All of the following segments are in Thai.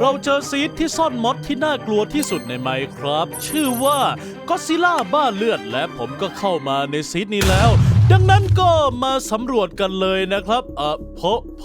เราเจอซีดที่ซ่อนมดที่น่ากลัวที่สุดในไมครับ ชื่อว่าก็ซิล่าบ้าเลือดและผมก็เข้ามาในซีดนี้แล้ว ดังนั้นก็มาสำรวจกันเลยนะครับ เออโพโพ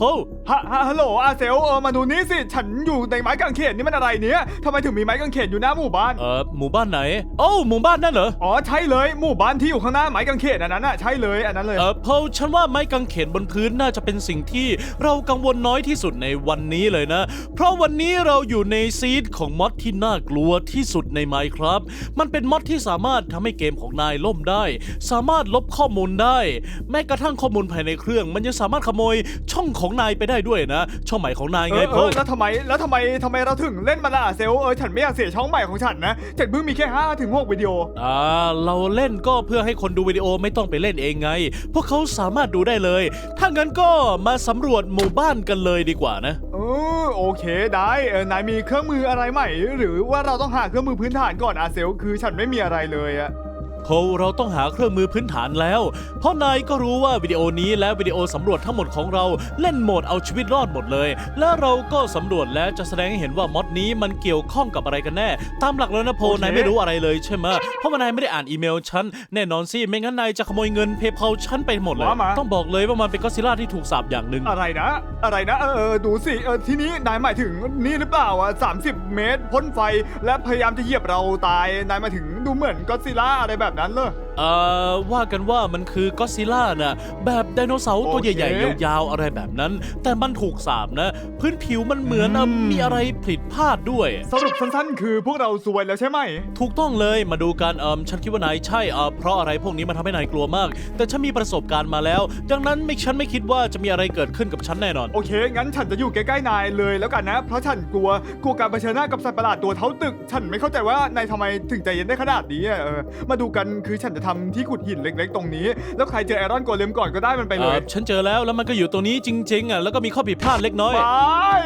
ฮะฮะฮัลโหลอาเซลเออมาดูนี่สิ ฉันอยู่ในไม้กางเขนนี่มันอะไรเนี่ยทำไมถึงมีไม้กางเขนอยู่หน้าหมู่บ้าน เออหมู่บ้านไหนโอ้าหมู่บ้านนั่นเหรอ อ๋อใช่เลยหมู่บ้านที่อยู่ข้างหน้าไม้กางเขนอันนั้นน่ะใช่เลยอันนั้นเลย เออเพราฉันว่าไม้กางเขนบนพื้นน่าจะเป็นสิ่งที่เรากังวลน้อยที่สุดในวันนี้เลยนะ เพราะวันนี้เราอยู่ในซีดของมอดที่น่ากลัวที่สุดในไมครับ มันเป็นมอดที่สามารถทำให้เกมของนายล่มได้ สามารถลบข้อมูลได้ แม้กระทั่งข้อมูลภายในเครื่อง มันยังสามารถขโมยช่องของนายไปได้ด้วยนะ ช่องใหม่ของนายเอไงอเพเอราอแล้วทำไมแล้วทำไมทำไมเราถึงเล่นมาล่ะอาเซลเออฉันไม่อยากเสียช่องใหม่ของฉันนะฉันเพิ่งมีแค่5ถึง6วิดีโอ อ่าเราเล่นก็เพื่อให้คนดูวิดีโอไม่ต้องไปเล่นเองไง พวกเขาสามารถดูได้เลย ถ้างั้นก็มาสำรวจหมู่บ้านกันเลยดีกว่านะ เออโอเคได้เออนายมีเครื่องมืออะไรใหม่ หรือว่าเราต้องหาเครื่องมือพื้นฐานก่อนอาเซล คือฉันไม่มีอะไรเลยอะ โคเราต้องหาเครื่องมือพื้นฐานแล้ว เพราะนายก็รู้ว่าวิดีโอนี้และวิดีโอสำรวจทั้งหมดของเราเล่นโหมดเอาชีวิตรอดหมดเลย และเราก็สำรวจและจะแสดงให้เห็นว่ามอดนี้มันเกี่ยวข้องกับอะไรกันแน่ ตามหลักแล้วนะโพโอเคนายไม่รู้อะไรเลยใช่ไหมเพราะว่านายไม่ได้อ่านอีเมลฉันแน่นอนสิไม่งั้นนายจะขโมยเงินเพย์เพาฉันไปหมดเลย ว่ามา ต้องบอกเลยว่ามันเป็นก็อดซิลล่าที่ถูกสาปอย่างหนึ่ง อะไรนะ อะไรนะ เออเออดูสิเออที่นี้นายหมายถึงนี่หรือเปล่าอะ30เมตรพ่นไฟและพยายามจะเหยียบเราตายนายหมายถึง ดูเหมือนก็ซิล่าอะไรแบบนั้นเลย เอ่อว่ากันว่ามันคือก็อดซิลล่าน่ะแบบไดโนเสาร์ตัวโอเค ใหญ่ๆยาวๆอะไรแบบนั้น แต่มันถูกสาบนะ พื้นผิวมันเหมือนอะอืมมีอะไรผิดพลาดด้วย สรุปสั้นๆ คือพวกเราซวยแล้วใช่ไหม ถูกต้องเลยมาดูกันเอิมฉันคิดว่านายใช่เออเพราะอะไรพวกนี้มันทำให้นายกลัวมาก แต่ฉันมีประสบการณ์มาแล้ว ดังนั้นไม่ฉันไม่คิดว่าจะมีอะไรเกิดขึ้นกับฉันแน่นอน โอเค งั้นฉันจะอยู่ใกล้ๆนายเลยแล้วกันนะ เพราะฉันกลัว กลัวการเผชิญหน้ากับสัตว์ประหลาดตัวเท่าตึก ฉันไม่เข้าใจว่านายทำไมถึงใจเย็นได้ขนาดนี้อะเออ มาดูกันคือฉันจะทำที่ขุดหินเล็ก ๆ ตรงนี้ แล้วใครเจอไอรอนโกเลมก่อนก็ได้มันไปเลยเอ่อฉันเจอแล้วแล้วมันก็อยู่ตรงนี้จริง ๆอะแล้วก็มีข้อผิดพลาดเล็กน้อยไป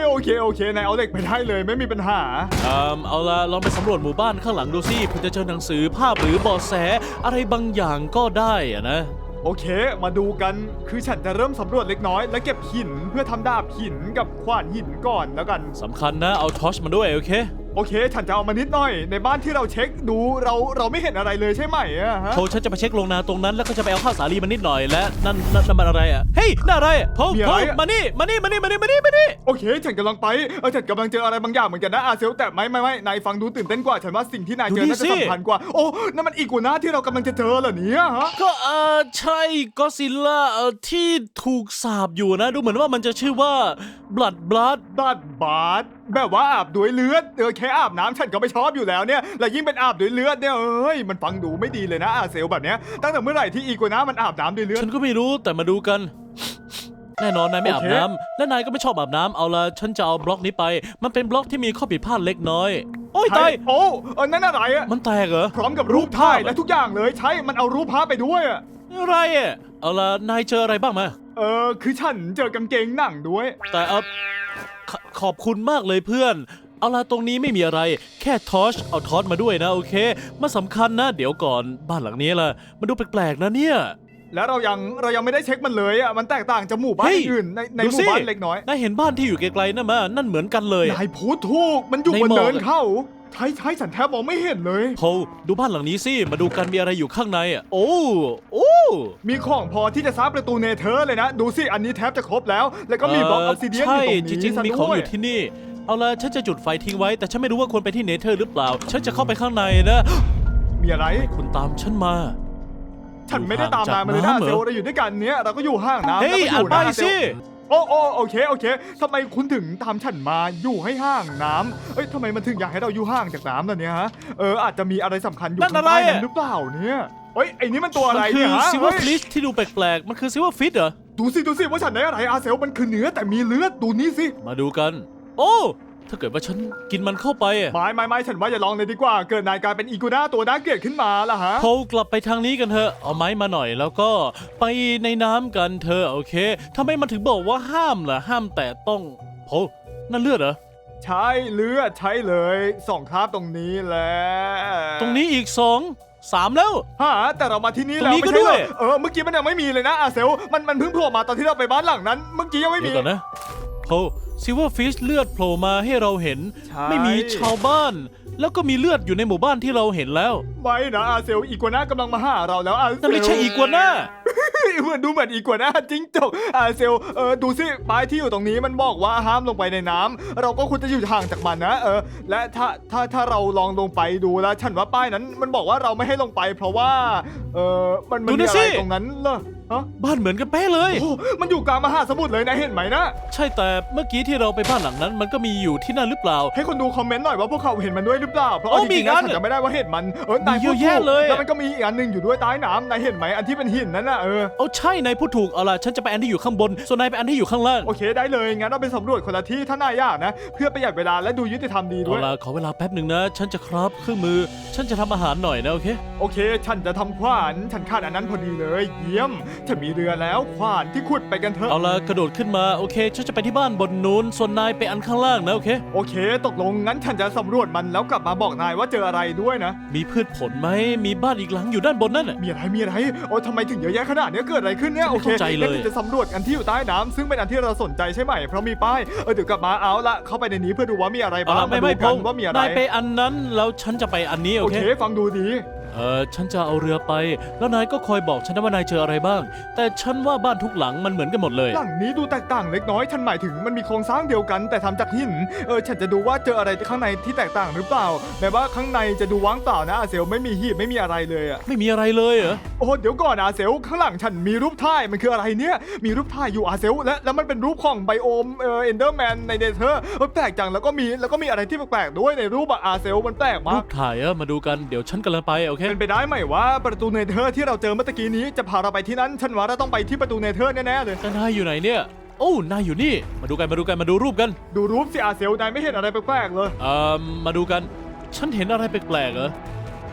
โอเคโอเคนายเอาเหล็กไปได้เลยไม่มีปัญหา เอ่อเอาละลองไปสำรวจหมู่บ้านข้างหลังดูสิเพื่อจะเจอหนังสือภาพหรือเบาะแสอะไรบางอย่างก็ได้อะนะ โอเค มาดูกัน คือฉันจะเริ่มสำรวจเล็กน้อย และเก็บหินเพื่อทำดาบหินกับขวานหินก่อนแล้วกัน สำคัญนะ เอาทอชมาด้วย โอเค โอเค ฉันจะเอามานิดหน่อย ในบ้านที่เราเช็คดูเราเราไม่เห็นอะไรเลยใช่ไหมอะฮะโทฉันจะไปเช็คโรงนาตรงนั้น แล้วก็จะไปเอาข้าวสาลีมานิดหน่อยและนั่นนั่นนั่นมันอะไรอะเฮ้ยนั่นอะไรอะโทมีโทอะไรอะมานี่มานี่มานี่มานี่มานี่มานี่โอเค ฉันกำลังไปเออฉันกำลังเจออะไรบางอย่างเหมือนกันนะอาเซลแต่ไม่ไม่ไม่นายฟังดูตื่นเต้นกว่า ฉันว่าสิ่งที่นายเจอน่าจะสำคัญกว่า โอ้นั่นมันอีกัวน่าที่เรากำลังจะเจอเหรอเนี่ยฮะ ก็เออใช่ก็ซิลล่าเออที่ถูกสาบอยู่นะ ดูเหมือนว่ามันจะชื่อว่า blood blood บัด บาด แบบว่าอาบด้วยเลือดเออแค่อาบน้ำฉันก็ไม่ชอบอยู่แล้วเนี่ยและยิ่งเป็นอาบด้วยเลือดเนี่ยเอ้ยมันฟังดูไม่ดีเลยนะอาเซลแบบเนี้ยตั้งแต่เมื่อไหร่ที่อีกัวน่ามันอาบน้ำด้วยเลือด ฉันก็ไม่รู้แต่มาดูกัน แน่นอนนายไม่อาบโอเคน้ำและนายก็ไม่ชอบอาบน้ำเอาละฉันจะเอาบล็อกนี้ไป มันเป็นบล็อกที่มีข้อผิดพลาดเล็กน้อย โอ้ยตายโอ้เออนั่นอะไรอะมันแตกเหรอ พร้อมกับรูปถ่ายและทุกอย่างเลยใช่มันเอารูปภาพไปด้วยอะอะไรอะเอาละนายเจออะไรบ้างมา เออคือฉันเจอกางเกงหนังด้วยแต่เออ ขขอบคุณมากเลยเพื่อน เอาละตรงนี้ไม่มีอะไร แค่ทอชเอาทอชมาด้วยนะโอเคมันสำคัญนะ เดี๋ยวก่อนบ้านหลังนี้ล่ะ มันดูแปลกๆนะเนี่ย แล้วเรายังเรายังไม่ได้เช็คมันเลยอะมันแตกต่างจากหมู่บ้านเฮ้ย อื่นในในดูหมู่สิบ้านเล็กน้อยนายเห็นบ้านที่อยู่ไกลๆนั่นมานั่นเหมือนกันเลยอะนายพูดถูกมันอยู่ในบนหมอก เนินเข้า ใช่ใช่ฉันแทบมองไม่เห็นเลย โพดูบ้านหลังนี้สิ มาดูกันมีอะไรอยู่ข้างในอะ โอ้ โอ้ มีของพอที่จะสร้างประตูเนเธอร์เลยนะ ดูสิ อันนี้แทบจะครบแล้ว แล้วก็มีบล็อกออฟซิเดียนอใช่ยู่ตรงนี้จริงซะๆมีของด้ว อยู่ที่นี่ เอาละฉันจะจุดไฟทิ้งไว้ แต่ฉันไม่รู้ว่าควรไปที่เนเธอร์หรือเปล่า ฉันจะเข้าไปข้างในนะ มีอะไร คุณตามฉันมา ฉันไม่ได้ตามนายมาเลยนะห่างจากน้ำเหรอ เซลเราอยู่ด้วยกันเนี้ยเราก็อยู่ห่างน้ำเฮ้ย แล้วก็อ่านอยู่ป้ายนะเซสิล โอ้โอ้โอเคโอเคทำไมคุณถึงตามฉันมาอยู่ให้ห่างน้ำเอ้ยทำไมมันถึงอยากให้เราอยู่ห่างจากน้ำล่ะเนี่ยฮะเอออาจจะมีอะไรสำคัญอยู่นั่นข้างอะไรใต้อะ นั้นหรือเปล่าเนี่ยเฮ้ยไอ้นี่มันตัวอะไรมันคืเนี่อยฮะซิวเวอร์เฮ้ยฟิชที่ดูแปลกๆ มันคือซิวเวอร์ฟิชเหรอ ดูสิดูสิว่าฉันได้อะไรอาเซลมันคือเนื้อแต่มีเลือดดูนี่สิ มาดูกัน โอ้ ถ้าเกิดว่าฉันกินมันเข้าไปอะไม่ไม่ไม่ฉันว่าอย่าลองเลยดีกว่า เกิดนายกลายเป็นอีกูน่าตัวน่าเกลียดขึ้นมาล่ะฮะโพกลับไปทางนี้กันเถอะ เอาไม้มาหน่อยแล้วก็ไปในน้ำกันเถอะโอเคทำไมมันถึงบอกว่าห้ามล่ะห้ามแต่ต้องโพนั่นเลือดเหรอ ใช่เลือดใช่เลยสองคราบตรงนี้แหละตรงนี้อีกสองสามแล้ว ฮะแต่เรามาที่นี่ตรแล้วงนี้ก็ไม่ใช่เหรด้อวย เออเมื่อกี้มันยังไม่มีเลยนะอาเซลมันมันเพิ่งโผล่มาตอนที่เราไปบ้านหลังนั้น เมื่อกี้ยังไม่มีเดี๋ยวก่อนนะ โพซิเวอร์ฟิชเลือดโผล่มาให้เราเห็น ใช่ ไม่มีชาวบ้าน แล้วก็มีเลือดอยู่ในหมู่บ้านที่เราเห็นแล้วไม่นะอาเซลอีกัวน่ากำลังมาหาเราแล้วอาเซลนั่นไม่ใช่อีกัวน่าเหมือนดูเหมือนอีกัวน่าจิ้งจกอาเซลเออดูสิป้ายที่อยู่ตรงนี้มันบอกว่าห้ามลงไปในน้ำเราก็ควรจะอยู่ห่างจากมันนะ เออ และถ้าถ้าถ้าเราลองลงไปดูแล้วฉันว่าป้ายนั้นมันบอกว่าเราไม่ให้ลงไป เพราะว่า เออมันมันดูมีนะอะสิไรตรงนั้นเหรอ ฮะบ้านเหมือนกันเป๊ะเลย โอ้มันอยู่กลางมหาสมุทรเลยนะเห็นไหมนะ ใช่แต่เมื่อกี้ที่เราไปบ้านหลังนั้น มันก็มีอยู่ที่นั่นหรือเปล่า ให้คนดูคอมเมนต์หน่อยว่าพวกเขาเห็นมันด้วยหรือเปล่า เพราะโอ้เอาจมีริงๆนะงั้นฉันจะไม่ได้ว่าเห็นมัน เออนายมีเยพูอะดแยะถูกเลยแล้วมันก็มีอีกอันหนึ่งอยู่ด้วยใต้น้ำนายเห็นไหมอันที่เป็นหินนั่นน่ะเออ เอาใช่นายพูดถูก เอาล่ะฉันจะไปอันที่อยู่ข้างบน ส่วนนายไปอันที่อยู่ข้างล่าง โอเคได้เลย งั้นเราไปสำรวจคนละที่ถ้านายอยากนะ เพื่อประหยัดเวลาและดูยุติธรรมดีด้เอาวยล่ะขอเวลาแป๊บหนึ่งนะ ฉันจะครับเครื่องมือ ฉันจะทำอาหารหน่อยนะโอเค โอเค ฉันจะทำขวานฉันขาดอันนั้นพอดีเลย เยี่ยมฉันมีเรือแล้วขวานที่ขุดไปกันเถอะ เอาล่ะกระโดดขึ้นมา โอเค ฉันจะไปที่บ้านบนนู้น ส่วนนายไปอันข้างล่างนะ โอเค โอเค ตกลงงั้นฉันจะสำรวจมันแล้วกลับมาบอกนายว่าเจออะไรด้วยนะ มีพืชผลไหม มีบ้านอีกหลังอยู่ด้านบนนั่นน่ะ มีอะไรมีอะไรโอ้ทำไมถึงเยอะแยะขนาดเนี้ยเกิดอะไรขึ้นเนี่ยฉันโอไม่เคเข้าใจเลย งั้นฉันจะสำรวจอันที่อยู่ใต้น้ำซึ่งเป็นอันที่เราสนใจใช่ไหม เพราะมีป้าย เออเดี๋ยวกลับมาเอาละเข้าไปในนี้เพื่อดูว่ามีอะไรเอาบ้างล่ะไม่ไม่าพดูงกันว่ามีอะไร นายไปอันนั้นแล้วฉันจะไปอันนี้โอโอเค เค ฟังดูดี เออฉันจะเอาเรือไป แล้วนายก็คอยบอกฉันนะว่านายเจออะไรบ้าง แต่ฉันว่าบ้านทุกหลังมันเหมือนกันหมดเลย หลังนี้ดูแตกต่างเล็กน้อย ฉันหมายถึงมันมีโครงสร้างเดียวกันแต่ทำจากหิน เออ ฉันจะดูว่าเจออะไรข้างในที่แตกต่างหรือเปล่า แม้ว่าข้างในจะดูว่างเปล่านะอาเซลไม่มีหีบไม่มีอะไรเลยอะไม่มีอะไรเลยเหรอโอ้เดี๋ยวก่อนอาเซลข้างหลังฉันมีรูปถ่ายมันคืออะไรเนี่ย มีรูปถ่ายอยู่อาเซลและแล้วมันเป็นรูปของไบโอมเออเอนเดอร์แมนในเดเธอร์แปลกจังแล้วก็มีแล้วก็มีอะไรที่แปลกๆด้วยในรูปอะอาเซลมันแปลกรูมากปถ่ายอะมาดูกันเดี๋ยวฉันกำลังไปโอเคเป็นไปได้ไหมว่าประตูเนเธอร์ที่เราเจอเมื่อตะกี้นี้จะพาเราไปที่นั้นฉันว่าเราต้องไปที่ประตูเนเธอร์แน่ๆเลย แต่นายอยู่ไหนเนี่ย โอ้นายอยู่นี่ มาดูกัน มาดูกัน มาดูรูปกัน ดูรูปสิอาเซลนายไม่เห็นอะไรแปลกๆเลย เอ่อ มาดูกัน ฉันเห็นอะไรแปลกๆเหรอ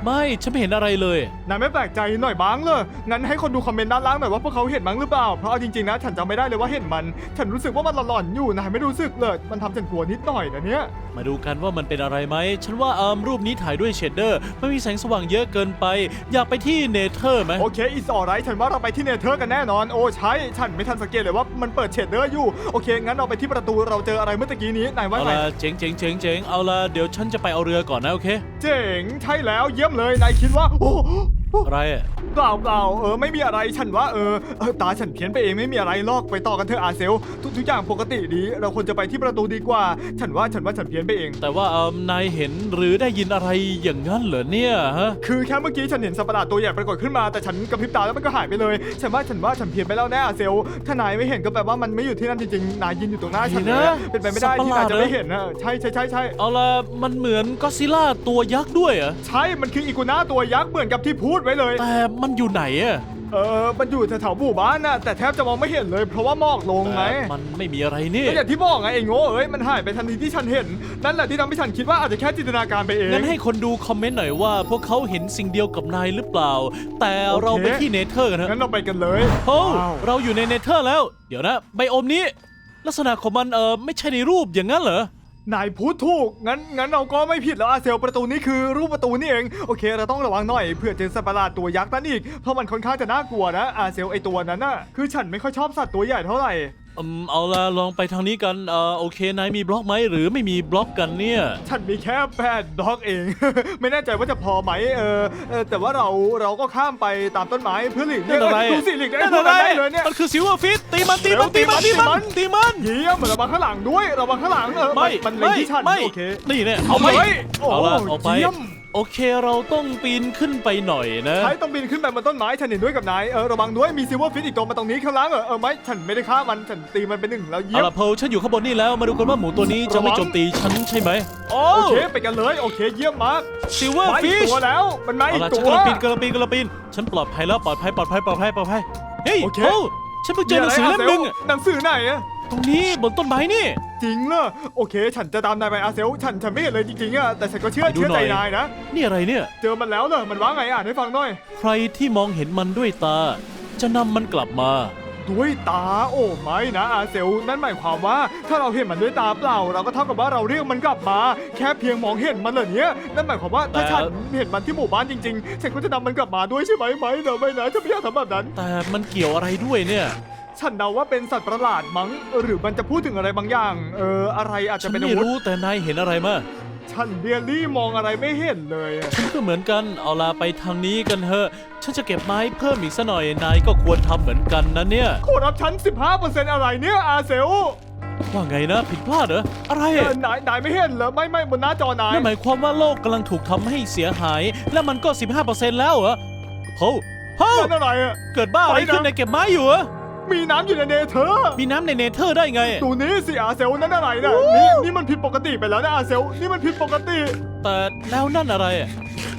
ไม่ฉันไม่เห็นอะไรเลย นายไม่แปลกใจหน่อยบ้างเลยงั้นให้คนดูคอมเมนต์ด้านล่างหน่อยว่าพวกเขาเห็นมั้งหรือเปล่า เพราะเอาจริงๆนะ ฉันจำไม่ได้เลยว่าเห็นมัน ฉันรู้สึกว่ามันหลอนๆอยู่นายไม่รู้สึกเลย มันทำฉันกลัวนิดหน่อยนะเนี่ย มาดูกันว่ามันเป็นอะไรไหม ฉันว่าเอ่มรูปนี้ถ่ายด้วยเชดเดอร์ไม่มีแสงสว่างเยอะเกินไป อยากไปที่เนเธอร์ไหมโอเคอีสอไรฉันว่าเราไปที่เนเธอร์กันแน่นอน โอ้ใช่ฉันไม่ทันสังเกตเลยว่ามันเปิดเชดเดอร์อยู่ โอเค งั้นเราไปที่ประตูเราเจออะไรเมื่อตะกี้นี้ นายว่าเอาไงละเจ๋งเจ๋งเจ๋งเจ๋งเอาละเดี๋ยวฉันจะไปเอาเรือก่อนนะโอเค เจ๋งใช่แล้วเยี่ยมเลยนายคิดว่าโอ้ อะไรอะเปล่าเปล่าเออไม่มีอะไรฉันว่าเออเออตาฉันเพี้ยนไปเองไม่มีอะไรลอกไปต่อกันเถอะอาเซล ทุกทุกอย่างปกติดี เราควรจะไปที่ประตูดีกว่า ฉันว่าฉันว่าฉันเพี้ยนไปเอง แต่ว่าเอ่มนายเห็นหรือได้ยินอะไรอย่างนั้นเหรอเนี่ยฮะคือแค่เมื่อกี้ฉันเห็นสัตว์ประหลาดตัวใหญ่ปรากฏขึ้นมาแต่ฉันกระพริบตาแล้วมันก็หายไปเลย ฉันว่าฉันว่าฉันเพี้ยนไปแล้วแน่อาเซลถ้านายไม่เห็นก็แปลว่ามันไม่อยู่ที่นั่นจริงๆนายยืนอยู่ตรงหน้าฉันเลยอะเป็นไปไม่ได้ที่นายจะไม่เห็นนะใช่ใช่ใช่ใช่เอาละมันเหมือนก็อดซิลล่าตัวยักษ์ด้วยเหรอใช่มันคืออีกัวน่าตัวยักษ์เหมือนกับที่พูดไว้เลย แต่มันอยู่ไหนอะเออมันอยู่แถวๆหมู่บ้านน่ะแต่แทบจะมองไม่เห็นเลย เพราะว่าหมอกลงไงแต่มันไม่มีอะไรนี่ ก็อย่างที่บอกไงไอ้โง่เอ้ยมันหายไปทันทีที่ฉันเห็น นั่นแหละที่ทำให้ฉันคิดว่าอาจจะแค่จินตนาการไปเอง งั้นให้คนดูคอมเมนต์หน่อยว่า พวกเขาเห็นสิ่งเดียวกับนายหรือเปล่า แต่โอเค เราไปที่เนเธอร์กันเถงั้นอะเราไปกันเลย โอ้ว้าว เราอยู่ในเนเธอร์แล้ว เดี๋ยวนะไบโอมนี้ ลักษณะของมันเออไม่ใช่ในรูปอย่างนั้นเหรอ นายพูดถูก งั้นงั้นเราก็ไม่ผิดแล้วอาเซลประตูนี้คือรูปประตูนี่เอง โอเค เราต้องระวังหน่อยเพื่อเจนสัตว์ประหลาดตัวยักษ์นั่นอีก เพราะมันค่อนข้างจะน่ากลัวนะอาเซลไอตัวนั้นน่ะ คือฉันไม่ค่อยชอบสัตว์ตัวใหญ่เท่าไหร่ อืมเอาละลองไปทางนี้กันเออโอเคนายมีบล็อกไหมหรือไม่มีบล็อกกันเนี่ย ฉันมีแค่แปดบล็อกเอง ไม่แน่ใจว่าจะพอไหมเออเออแต่ว่าเราเราก็ข้ามไปตามต้นไม้เพื่อหลีกเลี่นั่ยงนอะไร ดูสิหลีกได้นั่นพวกอะไรนั้นได้เลยเนี่ย มันคือซิลเวอร์ฟิตตีมันตีมันเร็ตีวมันตีตีมัมันนตีมันเยี่ยมระวังข้างหลังด้วยระวังข้างหลังเออไม่มันเล็งไม่ที่ฉันไม่โอเคนี่เนี่ยเอาเอาไปไปโอ้เอาโหละเอาไปเยี่ยม โอเคเราต้องปีนขึ้นไปหน่อยนะใช้ต้องบินขึ้นไปบนต้นไม้ฉันเห็นด้วยกับนายเออระวังด้วยมีซิลเวอร์ฟิตอีกตัวมาตรงนี้ข้างล่างเออเออไม่ฉันไม่ได้ฆ่ามันฉันตีมันเป็นหนึ่งแล้วเยี่เอายม ละเพลฉันอยู่ข้างบนนี่แล้วมาดูกันว่าหมูตัวนี้จะไม่ระวัง โจมตีฉันใช่ไหมโอ้โอเคไปกันเลยโอเคเยี่ยมมากซิลเวอร์มาอีฟิกชตัวแล้วมันมาเอาอีกละตัฉันว กำลังปีนกำลังปีนกำลังปีนฉันปลอดภัยแล้วปลอดภัยปลอดภัยปลอดภัยปลอดภัยเฮ้ยโอเค โอ้ฉันเพิ่งเจอหนังสือเล่มหนึ่งอะหนังสือไหนอะ ตรงนี้บนต้นไม้นี่ จริงเหรอโอเค ฉันจะตามนายไปอาเซล ฉันฉันไม่เห็นเลยจริงๆอะแต่ฉันก็เชื่อไปดูเชื่อหน่ใจอย นายนะ นี่อะไรเนี่ย เจอมันแล้วเหรอมันว่าไงอ่านให้ฟังหน่อยใครที่มองเห็นมันด้วยตา จะนำมันกลับมา ด้วยตาโอ้ไม่นะอาเซลนั่นหมายความว่า ถ้าเราเห็นมันด้วยตาเปล่า เราก็เท่ากับว่าเราเรียกมันกลับมา แค่เพียงมองเห็นมันเหรอเนี้ยนั่นหมายความว่าถ้าแต่ ฉันเห็นมันที่หมู่บ้านจริงๆฉันก็จะนำมันกลับมาด้วยใช่ไหมไหมเดี๋ยวไม่นะฉันไม่อยากทำแบบนั้น แต่มันเกี่ยวอะไรด้วยเนี่ย ฉันเดาว่าเป็นสัตว์ประหลาดมั้ง หรือมันจะพูดถึงอะไรบางอย่าง เออ อะไรอาจฉัจะนเป็นไม่อาวุธรู้แต่นายเห็นอะไรมาฉันเรียลลี่มองอะไรไม่เห็นเลยอะฉันก็เหมือนกันเอาลาไปทางนี้กันเถอะ ฉันจะเก็บไม้เพิ่มอีกสักหน่อยนายก็ควรทำเหมือนกันนะเนี่ย โครับฉัน 15%อะไรเนี่ยอาเซลว่าไงนะผิดพลาดเหรออะไรเออะอนายนายไม่เห็นเหรอไม่ไม่บนหน้าจอนาย นั่นหมายความว่าโลกกำลังถูกทำให้เสียหาย และมันก็ 15%แล้วเหรอโฮ้โฮ้นั่นอะไรอะ เกิดบ้าอะไรไปนะขึ้นในเก็บไม้อยู่เหรอ มีน้ำอยู่ในเนเธอร์มีน้ำในเนเธอร์ได้ไง ดูนี้สิอาเซลนั่นอะไรนะนี่นี่มันผิดปกติไปแล้วนะอาเซลนี่มันผิดปกติ แต่แล้วนั่นอะไรอะ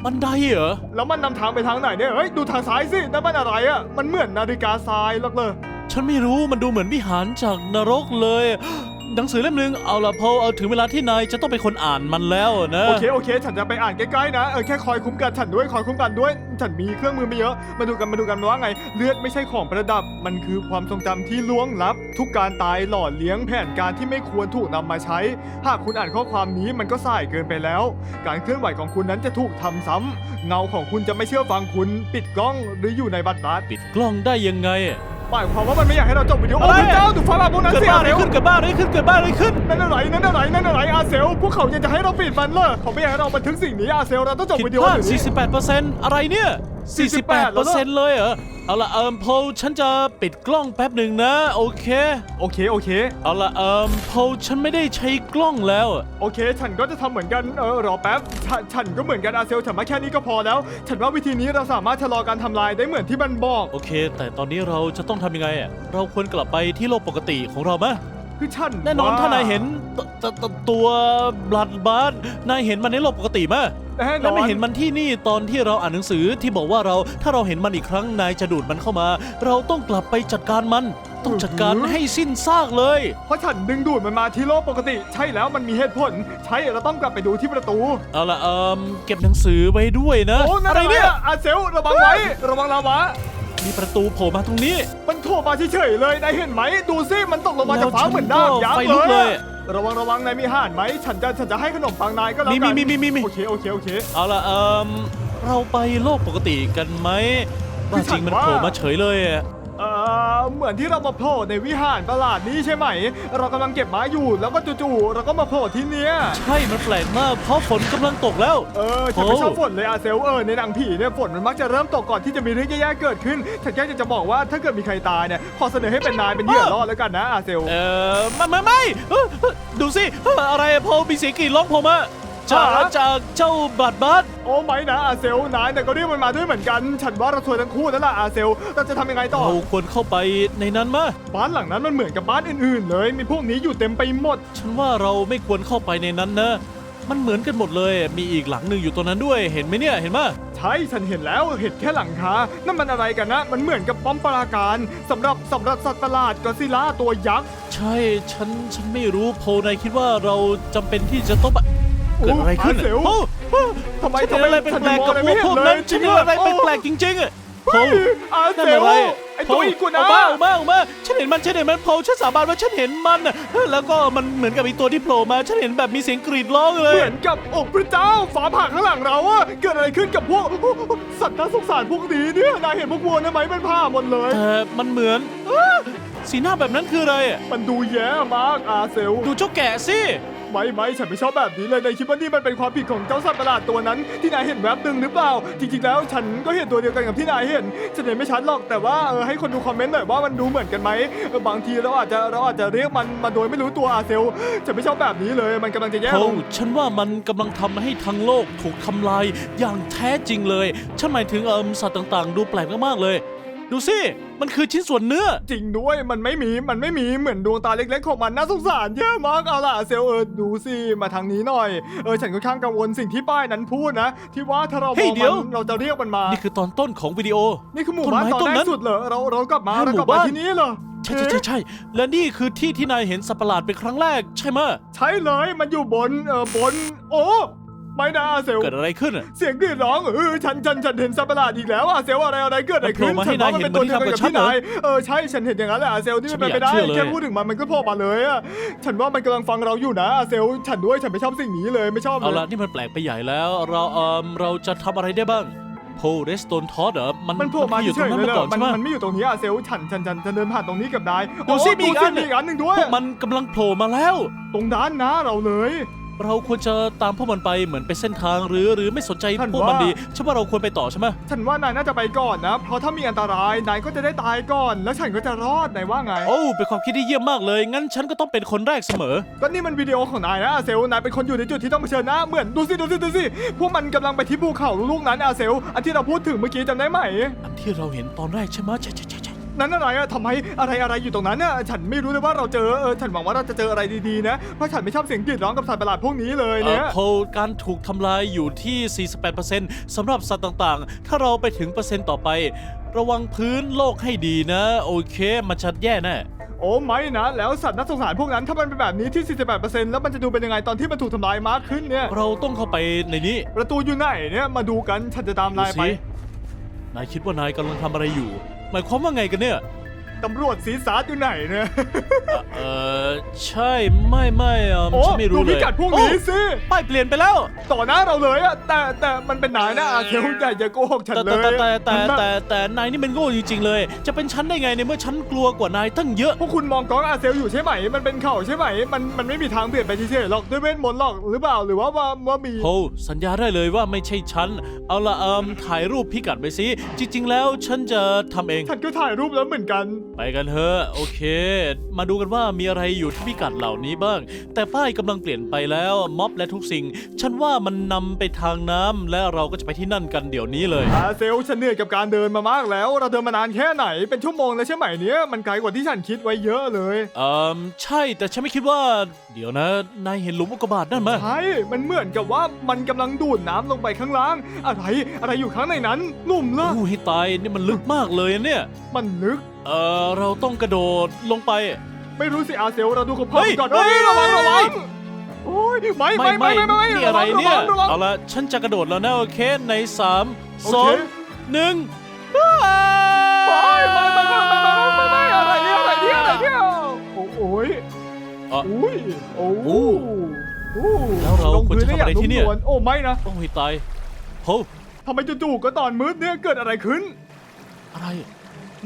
บันไดเหรอ แล้วมันนำทางไปทางไหนเนี่ยเฮ้ยดูทางซ้ายสินั่นมันอะไรอะมันเหมือนนาฬิกาทรายหรอกเลยฉันไม่รู้มันดูเหมือนวิหารจากนรกเลย หนังสือเล่มหนึงเอาละพอเอาถึงเวลาที่นายจะต้องเป็นคนอ่านมันแล้วนะโอเคโอเค ฉันจะไปอ่านใกล้ๆนะเออแค่คอยคุ้มกันฉันด้วยคอยคุ้มกันด้วย ฉันมีเครื่องมือไม่เยอะ มาดูกันมาดูกันว่าไง เลือดไม่ใช่ของประดับ มันคือความทรงจำที่ล่วงลับ ทุกการตายหล่อเลี้ยงแผนการที่ไม่ควรถูกนำมาใช้ หากคุณอ่านข้อความนี้มันก็สายเกินไปแล้ว การเคลื่อนไหวของคุณนั้นจะถูกทำซ้ำเงาของคุณจะไม่เชื่อฟังคุณ ปิดกล้องหรืออยู่ในบัตรบัตร ปิดกล้องได้ยังไง หมายความว่ามันไม่อยากให้เราจบวิดีโออะไร โอ้พระเจ้าดูฟ้าผ่าพวกนั้นเกิดสิบ้าอาอะไรเร็วขึ้นเกิดบ้าอะไรขึ้นเกิดบ้าอะไรขึ้น นั่นอะไรนั่นอะไรนั่นอะไรอาเซลพวกเขายังจะให้เราปิดมันเลยเขาไม่อยากให้เราบันทึกสิ่งนี้อาเซลเราต้องจบผิดวิดีโอพลาดเดี๋ยวนี้48%อะไรเนี่ย 48%เลยเหรอ เอาละเอิมโพลฉันจะปิดกล้องแป๊บหนึ่งนะ โอเค โอเค โอเค เอาละเอิมโพลฉันไม่ได้ใช้กล้องแล้วโอเค ฉันก็จะทำเหมือนกัน เออ รอแป๊บฉันฉันก็เหมือนกันอาเซล ฉันว่าแค่นี้ก็พอแล้ว ฉันว่าวิธีนี้เราสามารถชะลอการทำลายได้เหมือนที่มันบอก โอเค แต่ตอนนี้เราจะต้องทำยังไงอะเราควรกลับไปที่โลกปกติของเราไหม คือฉันแน่นอนว่ถ้านายเห็นตตตตัวบลัดบาร์นายเห็นมันในโลกปกติไหมแน่นและอนไม่เห็นมันที่นี่ตอนที่เราอ่านหนังสือที่บอกว่าเราถ้าเราเห็นมันอีกครั้งนายจะดูดมันเข้ามา เราต้องกลับไปจัดการมัน ต้องจัดการให้สิ้นซากเลย เพราะฉันดึงดูดมันมาที่โลกปกติ ใช่แล้วมันมีเหตุผล ใช่เราต้องกลับไปดูที่ประตู เอาละเอิมเก็บหนังสือไว้ด้วยนะโอ้นั่นอะไรอะไรเนี่เนี่ยยอาเซลระวังไว้ ระวังลาวะ มีประตูโผล่มาตรงนี้มันโผล่มาเฉยๆเลยนายเห็นไหมดูซิมันตกลงมาจากฟ้าเหมือนดาบยักไฟษ์ลุกเลเลยย ระวังระวังนายมีห่านไหมฉันจะฉันจะให้ขนมปังนายก็แล้วมีกันมีมีมีมี โอเคโอเคโอเค เอาละเอิมเราไปโลกปกติกันไหมว่าจริงมันโผล่มาเฉยเลยอะเอ่อเหมือนที่เรามาโผล่ในวิหารประหลาดนี้ใช่ไหม เรากำลังเก็บไม้อยู่แล้วก็จู่ๆเราก็มาโผล่ที่เนี้ยใช่มันแปลกมากเพราะฝนกำลังตกแล้ว เออฉันไม่โอ้ชอบฝนเลยอาเซลเออในหนังผีเนี่ยฝนมันมักจะเริ่มตกก่อนที่จะมีเรื่องแย่ๆเกิดขึ้นฉันแค่จะบอกว่าถ้าเกิดมีใครตายเนี่ยขอเสนอให้เป็นนายเป็นเหยื่อรอดแล้วกันนะอาเซลเออไม่ไม่ไม่เอ้อเอ้อดูสิเอ้ออะไรอะพอมีเสียงกรีดร้องผมอะ จากฮะจากเจ้าบัดบัดโอ้ไม่นะอาเซลนายแต่ยก็เรียกมันมาด้วยเหมือนกัน ฉันว่าเราซวยทั้งคู่นั่นแหละอาเซลเราจะทำยังไงต่อ เราควรเข้าไปในนั้นมะบ้านหลังนั้นมันเหมือนกับบ้านอื่นๆ เลย มีพวกนี้อยู่เต็มไปหมด ฉันว่าเราไม่ควรเข้าไปในนั้นนะ มันเหมือนกันหมดเลย มีอีกหลังหนึ่งอยู่ตรงนั้นด้วย เห็นไหมเนี่ย เห็นไหมะใช่ฉันเห็นแล้วเห็นแค่หลังคา นั่นมันอะไรกันนะ มันเหมือนกับป้อมปราการสำหรับสำหรับสัตว์ประหลาดกอซิลล่าตัวยักษ์ ใช่ ฉัน ฉันไม่รู้โพลนายคิดว่าเราจำเป็นที่จะต้องแบบ เกิดอะไรขึ้นอาเซลโอ้โอ้ทำไมฉันเห็นอะไรแปฉันลกๆกับมองอะไรไม่พวกเห็นนั้นเลยฉันเห็นอะไรโอ้แปลกๆจริงๆอะโพลเฮ้ยอาเซนั่นลอะไรไอตัวอีกุนะเอามาเอามาเอามาฉันเห็นมันฉันเห็นมันโผล่ฉันสาบานว่าฉันเห็นมันน่ะแล้วก็มันเหมือนกับอีตัวที่โผล่มาฉันเห็นแบบมีเสียงกรีดร้องเลเหยมือนกับอกพระเจ้าฝาผ่าข้างหลังเราอะเกิดอะไรขึ้นกับพวกสัตว์น่าสงสารพวกนี้เนี่ยนายเห็นพวกวัวนะไหมมันผ่าหมดเลยแต่มันเหมือนอ้าสีหน้าแบบนั้นคืออะไรอะมันดูแย่มากอาเซลดูเจ้าแกะสิ ไม่ไม่ฉันไม่ชอบแบบนี้เลยนายคิดว่านี่มันเป็นความผิดของเจ้าสัตว์ประหลาดตัวนั้น ที่นายเห็นแวบหนึ่งหรือเปล่า จริงๆแล้วฉันก็เห็นตัวเดียวกันกับที่นายเห็นฉันเห็นไม่ชัดหรอกแต่ว่าเออให้คนดูคอมเมนต์หน่อยว่ามันดูเหมือนกันไหมเออบางทีเราอาจจะเราอาจจะเรียกมันมาโดยไม่รู้ตัวอาเซลฉันไม่ชอบแบบนี้เลย มันกำลังจะแย่โพลงฉันว่ามันกำลังทำให้ทั้งโลกถูกทำลายอย่างแท้จริงเลย ฉันหมายถึงเอิมสัตว์ต่างๆ ดูแปลกมากๆเลย ดูสิ มันคือชิ้นส่วนเนื้อ จริงด้วยมันไม่มีมันไม่มีเหมือนดวงตาเล็กๆของมันน่าสงสารเยอะมากเอาล่ะอาเซลเออดูสิมาทางนี้หน่อยเออฉันค่อนข้างกังวลสิ่งที่ป้ายนั้นพูดนะ ที่ว่าถ้าเรามเฮ้อยงเดี๋มัยว นเราจะเรียกมันมา นี่คือตอนต้นของวิดีโอ นี่คือหมู่บ้านต้นไม้ตอนต้นแรนั้กนสุดเหรอเราเรากลับมาใช่เรากลับหมู่มาบ้าน ที่นี่เหรอใช่ใช่ใช่ใช่และนี่คือที่ที่นายเห็นสัตว์ประหลาดเป็นครั้งแรกใช่ไหมะ ใช่เลยมันอยู่บนเออบน โอ้ ไม่นะอาเซล เกิดอะไรขึ้นอะเสียงกรีดร้องเออฉันฉันฉันเห็นสัตว์ประหลาดอีกแล้วอาเซลอะไรอะไรเกิดอะไรขึ้นมันโผล่มาให้ฉันว่ามันนายเห็เป็นนตัวเดียวกันกับเหมือนที่ที่ทำกับฉันเหรอนายเออใช่ฉันเห็นอย่างนั้นแหละอาเซลที่มันเป็นไปได้ฉันไม่อยากเชื่อเลยแค่พูดถึงมันมันก็โผล่มาเลยอะฉันว่ามันกำลังฟังเราอยู่นะอาเซล ฉันด้วยฉันไม่ชอบสิ่งนี้เลยไม่ชอบเลเอายละนี่มันแปลกไปใหญ่แล้วเราเอิมเราจะทำอะไรได้บ้างโพเรสโตนทอสเหรอมันมันโผล่มาอยู่ตเฉรงยนั้นๆเลยมาเหรก่ออนมันใช่ไหม มันไม่อยู่ตรงนี้อะเซล ฉันฉันฉันฉันเดินผ่านตรงนี้กับนายดูสิโอ้มีอีกอันดูสิมีอีกอันหนึ่งด้วย พวกมันกำลังโผล่มาแล้ว ตรงด้านหน้าเราเลย เราควรจะตามพวกมันไปเหมือนไปเส้นทางหรือหรือไม่สนใจท่านพวกมันว่า ดีฉันว่าเราควรไปต่อใช่ไหมฉันว่านายน่าจะไปก่อนนะ เพราะถ้ามีอันตรายนายก็จะได้ตายก่อน แล้วฉันก็จะรอดนายว่าไง โอ้เป็นความคิดที่เยี่ยมมากเลย งั้นฉันก็ต้องเป็นคนแรกเสมอ ก็นี่มันวิดีโอของนายนะอาเซลนายเป็นคนอยู่ในจุดที่ต้องเผชิญหน้าเหมือนดูสิดูสิดูสิพวกมันกำลังไปที่ภูเขาลูกนั้นอาเซลอันที่เราพูดถึงเมื่อกี้จำได้ไหม อันที่เราเห็นตอนแรกใช่ไหมใช่ใช่ใช่ใช่ นั้นอะไรอะทำไมอะไรอะไรอยู่ตรงนั้นน่ะฉันไม่รู้เลยว่าเราเจอเออฉันหวังว่าเราจะเจออะไรดีๆนะเพราะฉันไม่ชอบเสียงกรีดร้องกับสัตว์ประหลาดพวกนี้เลยเอ่เนี่อยโพลการถูกทำลายอยู่ที่ 48%สำหรับสัตว์ต่างๆ ถ้าเราไปถึงเปอร์เซ็นต์ต่อไป ระวังพื้นโลกให้ดีนะ โอเค มันชัดแย่แน่ โอ้ไม่นะแล้วสัตว์น่าสงสารพวกนั้นถ้ามันเป็นแบบนี้ที่ 48%แล้วมันจะดูเป็นยังไงตอนที่มันถูกทำลายมากขึ้นเนี่ย เราต้องเข้าไปในนี้ประตูอยู่ไหนเนี่ยมาดูกันฉันจะตามดูนายไป สินายคิดว่านายกำลังทำอะไรอยู่ หมายความว่าไงกันเนี่ย ตำรวจสีสาดอยู่ไหนเนี่ย เออใช่ไม่ไม่เออโอ้ฉันไม่รู้ดูเลพิยกัดพวกนี้โอ้สิป้ายเปลี่ยนไปแล้ว ต่อหน้าเราเลยอะแต่แต่มันเป็นนายนะอาเซลอย่าอย่าโกหกฉันแต่เลแต่ยแต่แต่แต่มันน่ะแต่แต่นายนี่เป็นโง่จริงๆเลย จะเป็นฉันได้ไงในเมื่อฉันกลัวกว่านายตั้งเยอะ พวกคุณมองกล้องอาเซลอยู่ใช่ไหม มันเป็นเข่าใช่ไหม มันมันไม่มีทางเปลี่ยนไปเฉยๆหรอกด้วยเวทมนต์หรอกหรือเปล่าหรือว่าว่าว่ามีโพสัญญาได้เลยว่าไม่ใช่ฉัน เอาละเอิมถ่ายรูปพิกัดไปสิ จริง ๆ แล้วฉันจะทำเอง ฉันก็ถ่ายรูปแล้วเหมือนกันไปกันเถอะโอเค มาดูกันว่ามีอะไรอยู่ที่พิกัดเหล่านี้บ้าง แต่ป้ายกำลังเปลี่ยนไปแล้วม็อบและทุกสิ่ง ฉันว่ามันนำไปทางน้ำและเราก็จะไปที่นั่นกันเดี๋ยวนี้เลย อาเซลฉันเหนื่อยกับการเดินมามากแล้ว เราเดินมานานแค่ไหนเป็นชั่วโมงแล้วใช่ไหมเนี่ยมันไกลกว่าที่ฉันคิดไว้เยอะเลยเอ่อใช่แต่ฉันไม่คิดว่า เดี๋ยวนะนายเห็นหลุมอุกกาบาตนั่นไหมใช่มันเหมือนกับว่ามันกำลังดูดน้ำลงไปข้างล่าง อะไรอะไรอยู่ข้างในนั้นหนุ่มละอู้ให้ตายนี่มันลึกมากเลยเนี่ย มันลึก เอ่อเราต้องกระโดดลงไป ไม่รู้สิอาเซลเราดูขอบเฮ้ยๆก่อนเฮ้เฮ้ยยระวังระวัเฮ้งยโอ้ยไม่ไม่ไม่ไม่ไม่ไม่ไม่นี่อะไรเนี่ยระวังระวังเอาละฉันจะกระโดดแล้วนะโอเคในสามโอเคสองหนึ่งไม่ไม่ไม่ไม่ไม่ไม่ไม่อะไรเนี่ยอะไรเนี่ยอะไรเนี่ยโอ้โอ้ยเอ่ออุ้ยโอ้อู้โอ้แล้วเราลงควรพื้จะทำอะไรที่เนี่ยด้างมวลโอ้ไม่นะโอ้ยตายโหทำไมจู่ๆก็ตอนมืดเนี่ยเกิดอะไรขึ้น อะไร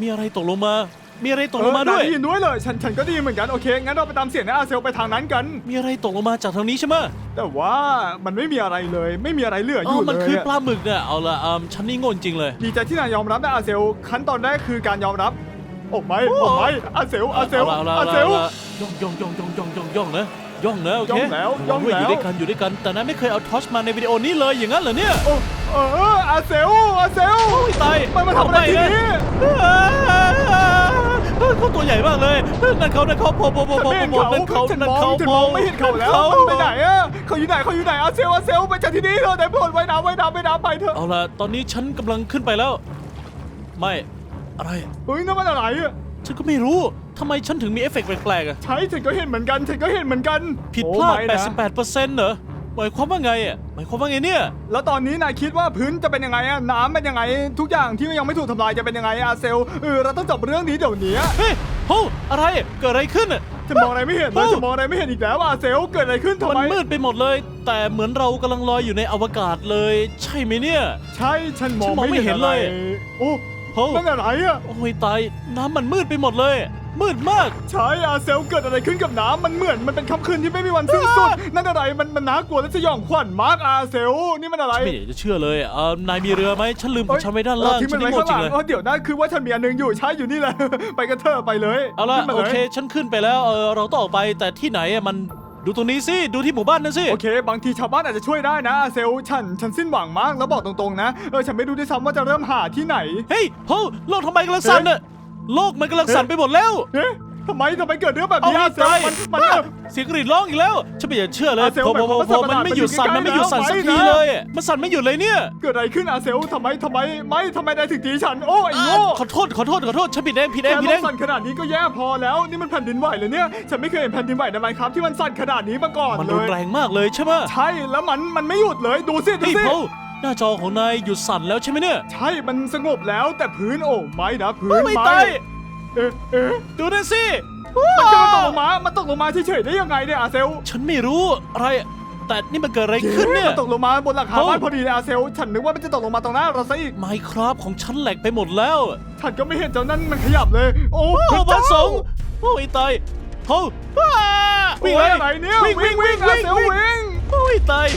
มีอะไรตกลงมา มีอะไรตกลงมาเออด้วยได้ยินด้วยเลย ฉันฉันก็ไดีเหมือนกัน โอเค งั้นเราไปตามเสียงนะอาเซลไปทางนั้นกัน มีอะไรตกลงมาจากทางนี้ใช่ไหมแต่ว่ามันไม่มีอะไรเลย ไม่มีอะไรเหลือออ๋อยู่มันเลยคืออะปลาหมึกเนี่ยเอาละอืมฉันนี่โง่จริงเลย ดีใจที่นายยอมรับนะอาเซล ขั้นตอนแรกคือการยอมรับ โอ้ไม่โอ้ไม่อาเซลอาเซลเอาละอาเอาเซละลเอาละย่องย่องย่องย่องย่องย่องย่องนะ ย่องนะโอเคย่องแล้วย่องระวัด้วยแล้ว อยู่ด้วยกันอยู่ด้วยกัน แต่นั้นไม่เคยเอาทอชมาในวิดีโอนี้เลยอย่างนั้นเหรอเนี่ยโอ้เอออาเซลอาเซลโอ้ยตายมันมาทำอะไรที่นี่เฮ้ยเขาตัวใหญ่มากเลยนั่นเขานั่นเขาโผล่โผล่โผล่ฉันโผล่ไม่เห็นโผล่เขานั่นเขาฉันนั่นมองเขาฉันมองไม่เห็นเขาแล้วมันไปไหนอะเขาอยู่ไหนเขาอยู่ไหนอาเซลอาเซลไปจากที่นี่เถอะไหนโปรดไว้น้ำไว้น้ำไว้น้ำไปเถอะเอาละตอนนี้ฉันกำลังขึ้นไปแล้ว ไม่อะไร เฮ้ยนั่นมันอะไรอะฉันก็ไม่รู้ ทำไมฉันถึงมีเอฟเฟกต์แปลกๆอะใช่ฉันก็เห็นเหมือนกันฉันก็เห็นเหมือนกันผิดพลาด โอ้ไม่นะ88%เหรอหมายความว่าไงอะหมายความว่าไงเนี่ย แล้วตอนนี้นายคิดว่าพื้นจะเป็นยังไงอะน้ำเป็นยังไง ทุกอย่างที่ยังไม่ถูกทำลายจะเป็นยังไงอาเซลเออเราต้องจบเรื่องนี้เดี๋ยวนี้เฮ้ยโหอะไรเกิดอะไรขึ้นอะจะมองอะไรไม่เห็นเลยโอ้จะมองอะไรไม่เห็นอีกแล้วอาเซลเกิดอะไรขึ้นทำมันไมมืดไปหมดเลย แต่เหมือนเรากำลังลอยอยู่ในอวกาศเลย ใช่ไหมเนี่ย ใช่ฉันมองฉันมองไม่ไม่เห็เห็นนเลเลย ยโอ้โอ้นั่นอะไรอะโอ้ยตายน้ำมันมืดไปหมดเลย มืดมาก ใช่อาเซลเกิดอะไรขึ้นกับน้ำมันเหมือนมันเป็นค่ำคืนที่ไม่มีวันสิ้นสุด นั่นอะไรมันมันน่ากลัวและสยองขวัญมากอาเซลนี่มันอะไรไม่อยากจะเชื่อเลยเอ่อนายมีเรือไหมฉันลืมขเอ้อยงฉันไว้ด้านล่างเอทิ้งฉัมันนนี่ไว้โง่ข้างจหริลังงเลย เออเดี๋ยวนะคือว่าฉันมีอันหนึงอยู่ใช้อยู่นี่แหละ ไปกันเถอะไปเลยเอาละขึ้นมโอเค ฉันขึ้นไปแล้วเออเราต้องออกไปแต่ที่ไหนอะมันดูตรงนี้สิ ดูที่หมู่บ้านนั่นสิ โอเค บางทีชาวบ้านอาจจะช่วยได้นะอาเซลฉันฉันสิ้นหวังมากแล้วบอกตรงๆนะเออฉันไม่รู้ด้วยซ้ำว่าจะเริ่มหาที่ไหน เฮ้ยโหโลกทำไมกำลังสั่นอะ โลกมันกำลังสั่นไปหมดแล้วเอ๊ะทำไมทำไมเกิดเรื่องแบบเอานี้ให้อาเซลตายมันมันอะเสียงกรีดร้องอีกแล้วฉันไม่อยากเชื่อเลยอะเซลล์พอพอพอหมายพอความว่ามันไม่หยุดสั่นสัมัตว์นไม่หยุดสั่นประหลาดสักมันทีอยู่ใกล้แล้วเลยมันสั่นไม่หยุดเลยเนี่ย เกิดอะไรขึ้นอาเซลทำไมทำไมไม่ทำไมนายถึงตีฉันโอ้ไอ้โง่ขอโทษขอโทษขอโทษฉันผิดเองผิดเองแค่ผิดโลเอกงสั่นขนาดนี้ก็แย่พอแล้วนี่มันแผ่นดินไหวเลยเนี่ยฉันไม่เคยเห็นแผ่นดินไหวในไมครับที่มันสั่นขนาดนี้มาก่อนมันเลรุนย แรงมากเลยใช่ไหมใช่แล้วมันมันไม่หยุดเลยดูสิดูเฮ้ยสิพอ หน้าจอของนายหยุดสั่นแล้วใช่ไหมเนี่ย ใช่ มันสงบแล้วแต่พื้นโอ้ไม่นะพื้นโอ้ไม่ไม่ตาย เอ๊ะเอ๊ะดูนั่นสิมันกำลังตกลงมา มันตกลงมาเฉยๆได้ยังไงเนี่ยอาเซลฉันไม่รู้อะไร แต่นี่มันเกิดอะไรขึ้นเนี่ย มันตกลงมาบนหลังคาโอ้บ้านพอดีเลยอาเซล ฉันนึกว่ามันจะตกลงมาตรงหน้าเราซะอีก ไมครับของฉันแหลกไปหมดแล้ว ฉันก็ไม่เห็นเจ้านั่นมันขยับเลย โอ้โอ้พระพระเจ้าสงฆ์โอ้ยตายโอ้ว้าวิ่งโอ้เลยยอะไรเนี่ยวิ่งวิ่งวิ่งอาวิ่งเซลวิ่งวิ่งโอ้ยตาย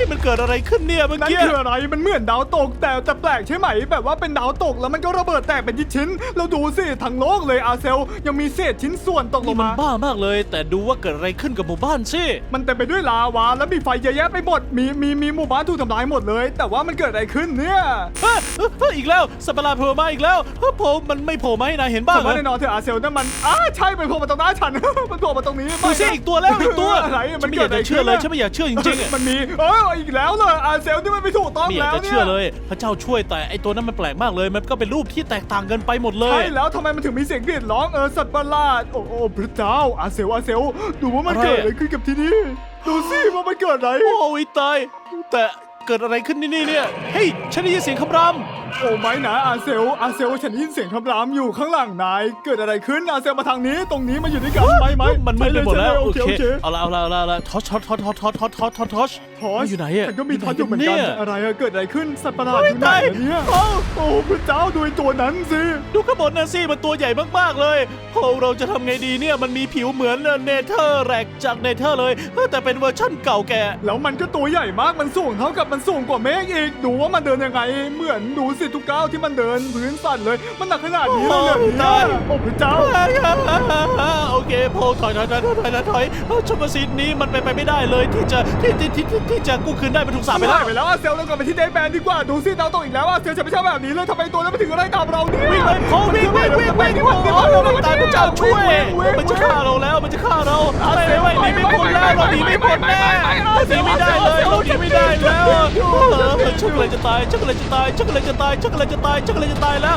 นี่มันเกิดอะไรขึ้นเนี่ยเมื่อนั่นกี้คืออะไรมันเหมือนดาวตกแต่แต่แปลกใช่ไหม แบบว่าเป็นดาวตกแล้วมันก็ระเบิดแตกเป็นชิ้นๆแล้วดูสิทั้งโลกเลยอาเซล ยังมีเศษชิ้นส่วนตกลนี่งมันมา บ้ามากเลย แต่ดูว่าเกิดอะไรขึ้นกับหมู่บ้านสิมันเต็มไปด้วยลาวาแล้วมีไฟเยอะแยะไปหมดมีมีมีหมู่บ้านถูกทำลายหมดเลย แต่ว่ามันเกิดอะไรขึ้นเนี่ยเฮ้ยเฮ้ยเฮ้ยอีกแล้วสัตว์ประหลาดโผล่มาอีกแล้วเฮ้ยผมมันไม่โผล่มาให้นายเห็นบ้างแต่เหรว่าอแน่นอนเธอะอาเซลนั่นมันอ้าใช่มันโผล่มาตรงหน้าฉัน มันโผล่มาตรงนี้ดูสิอีกตัวแล้วอีกตัวอะไรฉัมันนไม่อเกิยาดกอะไรจะเชื่อเลยขึ้นฉันไม่อยากเชื่อจริงๆอะ มันมีเอออีกแล้วเลยอาเซลที่มันไม่ถูกต้องไม่อยาแล้กวจะเนี่เชื่อยเลย พระเจ้าช่วยแต่ไอตัวนั้นมันแปลกมากเลย มันก็เป็นรูปที่แตกต่างกันไปหมดเลย ใช่แล้วทำไมมันถึงมีเสียงกรีดร้องเออสัตว์ประหลาดโอ้โอ้พระเจ้าอาเซลอาเซลดูว่ามันอะไรเกิดอะไรขึ้นกับที่นี่ดูสิว่ามันเกิดอะไรโอ้ยตายแต่ เกิดอะไรขึ้นที่นี่เนี่ย เฮ้ย ฉันได้ยินเสียงคำราม โอ้ไม่นะอาเซลอาเซลฉันได้ยินเสียงคำรามอยู่ข้างหลังนายเกิดอะไรขึ้นอาเซลมาทางนี้ตรงนี้มาอยู่ด้วยกันไหมไหมมันมืดไปหมดแล้วใช่โอเยเคโอเคเอาละเอาละเอาละเอาละทอชทอชทอชทอชทอชทอชทอชทอสอยู่ไหนอะฉันก็มีทอสอยู่เหมือนอยู่กันไหนเนี่ยอะไรอะเกิดอะไรขึ้นสัตว์ประหลาดเฮ้อยยู่ไหนตายอะเนี่ยโอ้โอ้พระเจ้าดูไอ้ตัวนั้นสิดูข้างบนนะสิมันตัวใหญ่มากๆเลยโอ้เราจะทำไงดีเนี่ยมันมีผิวเหมือนเนเธอร์แรกจากเนเธอร์เลยเออแต่เป็นเวอร์ชั่นเก่าแก่แล้วมันก็ตัวใหญ่มากมันสูงเท่ากับมันสูงกว่าเมฆอีก ดูว่ามันเดินยังไง เหมือนดูสิทุกก้าวที่มันเดินพื้นสั่นเลย มันหนักขนาดนี้เลยเหรอโอ้เนี่ยตายโอ้พระเจ้า โอเคโพถอยถอยถอยถอยถอยถอยเออชุดประสิทธิ์นี้มันเป็นไปไม่ได้เลยที่จะที่ที่ที่ที่ที่จะกู้คืนได้มันถูกสาปไปไปแล้แล้ววไปแล้วอาเซลเรากลับไปที่เดย์แบนดีกว่า ดูสิดาวตกอีกแล้วอาเซลจะไม่ใช่แบบนี้เลยทำไมตัวนั้นมันถึงอะไรตามเราเนี่ยวิ่งเลยโพวิ่งวิ่งวิ่งวิ่งโอ้ตายพระเจ้าช่วย มันจะฆ่าเราแล้ว มันจะฆ่าเราไม่ไม่หนีไม่พ้นแล้วเราหนีไม่พ้นแน่หนีไม่ได้เลยเราหนีไม่ได้แล้วชักเลยจะตายชักเลยจะตายชักเลยจะตายชักเลยจะตายชักเลยจะตายแล้ว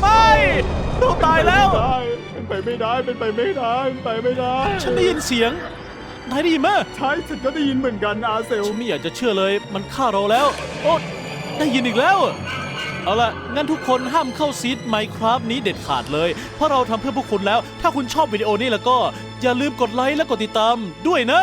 ไม่เราตายแล้ว เป็นไปไม่ได้เป็นไปไม่ได้เป็นไปไม่ได้ ฉันได้ยินเสียงนายได้ยินไหมใช่ฉันก็ได้ยินเหมือนกันอาเซลฉันไม่อยากจะเชื่อเลยมันฆ่าเราแล้ว โอ้ได้ยินอีกแล้ว เอาล่ะ งั้นทุกคนห้ามเข้าซีดไมครับนี้เด็ดขาดเลย เพราะเราทำเพื่อพวกคุณแล้ว ถ้าคุณชอบวิดีโอนี้แล้วก็ อย่าลืมกดไลค์และกดติดตามด้วยนะ